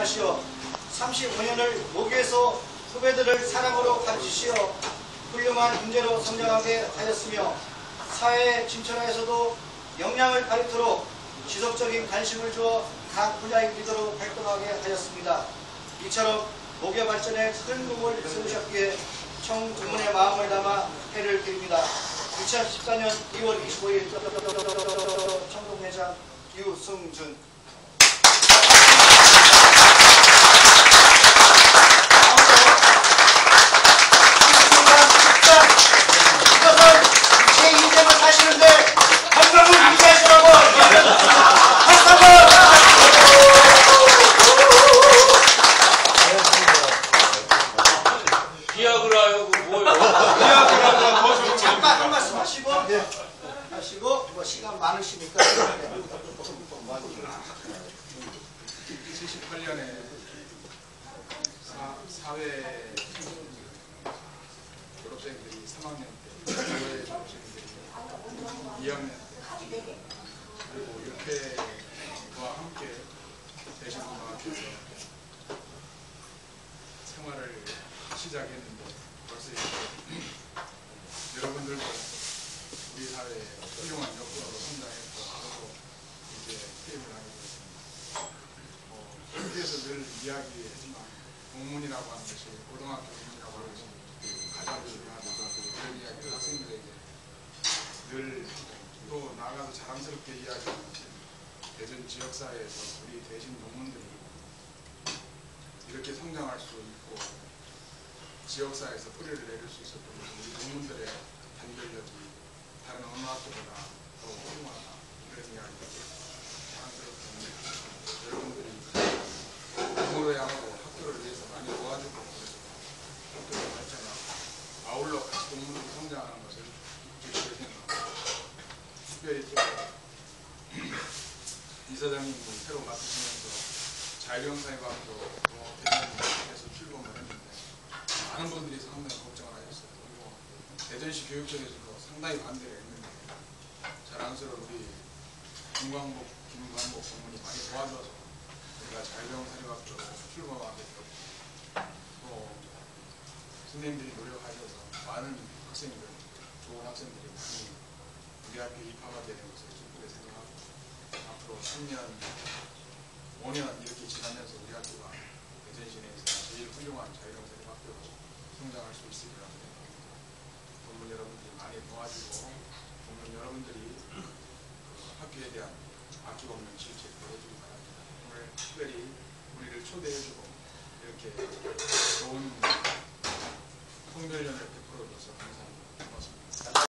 임하시어 35년을 모교에서 후배들을 사랑으로 가르치시어 훌륭한 인재로 성장하게 하였으며 사회에 진출하여서도 역량을 발휘토록 지속적인 관심을 주어 각 분야의 리더로 활동하게 하였습니다. 이처럼 모교 발전에 큰 공을 세우셨기에 청주문의 마음을 담아 회를 드립니다. 2014년 2월 25일 청동회장 유승준 이것은 제 인생을 사시는데 한명을 유지하시라고 기약을 하고 뭐요? 잠깐 한 말씀 하시고 뭐 시간 많으시니까 78년에 사, 사회 졸업생들이 3학년 때, 사회 졸업생들이 2학년 때, 그리고 육회와 함께 대신고등학교에서 생활을 시작했는데 벌써 사회에 훌륭한 역사로 성장했고 저도 이제 퇴임을 하게 됐습니다. 어, 학교에서 늘 이야기하지만 공문이라고 하는 것이 고등학교 공문이라고 하는 것이 가장 중요하다. 그런 이야기를 학생들에게 늘 또 나가서 자랑스럽게 이야기하는 것이 대전 지역사회에서 우리 대신 농문들이 이렇게 성장할 수 있고 지역사회에서 뿌리를 내릴 수 있었던 우리 농문들의 단결력이 다른 어느 학교보다 더 훌륭하다. 이런 이야기를 자랑스럽게 합니다. 여러분들이 공으로야하고 학교를 위해서 많이 도와주고 그래서 학교를 발전하고 아울러 같이 동문으로 성장하는 것을 주시게 생각합니다. 특별히 또 이사장님이 새로 맡으시면서 자율형사회학도 대전에서 출범을 했는데 많은 분들이 상당히 걱정을 하셨어요. 그리고 대전시 교육청에서도 상당히 반대를 했는데 자랑스러운 우리 김광복, 김광복 고문이 많이 도와줘서 우리가 자율형사회학도 출범하게 되었고 또 선생님들이 노력하셔서 많은 학생들, 좋은 학생들이 많이 학교에 입학하게 된 것을 기쁘게 생각하고 앞으로 10년, 5년 이렇게 지나면서 우리 학교가 대전 시내에서 제일 훌륭한 자율형사회 학교로 성장할 수 있으리라 생각합니다. 본문 여러분들이 많이 도와주고 본문 여러분들이 그 학교에 대한 아낌없는 실책 보여주기 바랍니다. 오늘 특별히 우리를 초대해주고 이렇게 좋은 통별련을 베풀어줘서 감사합니다.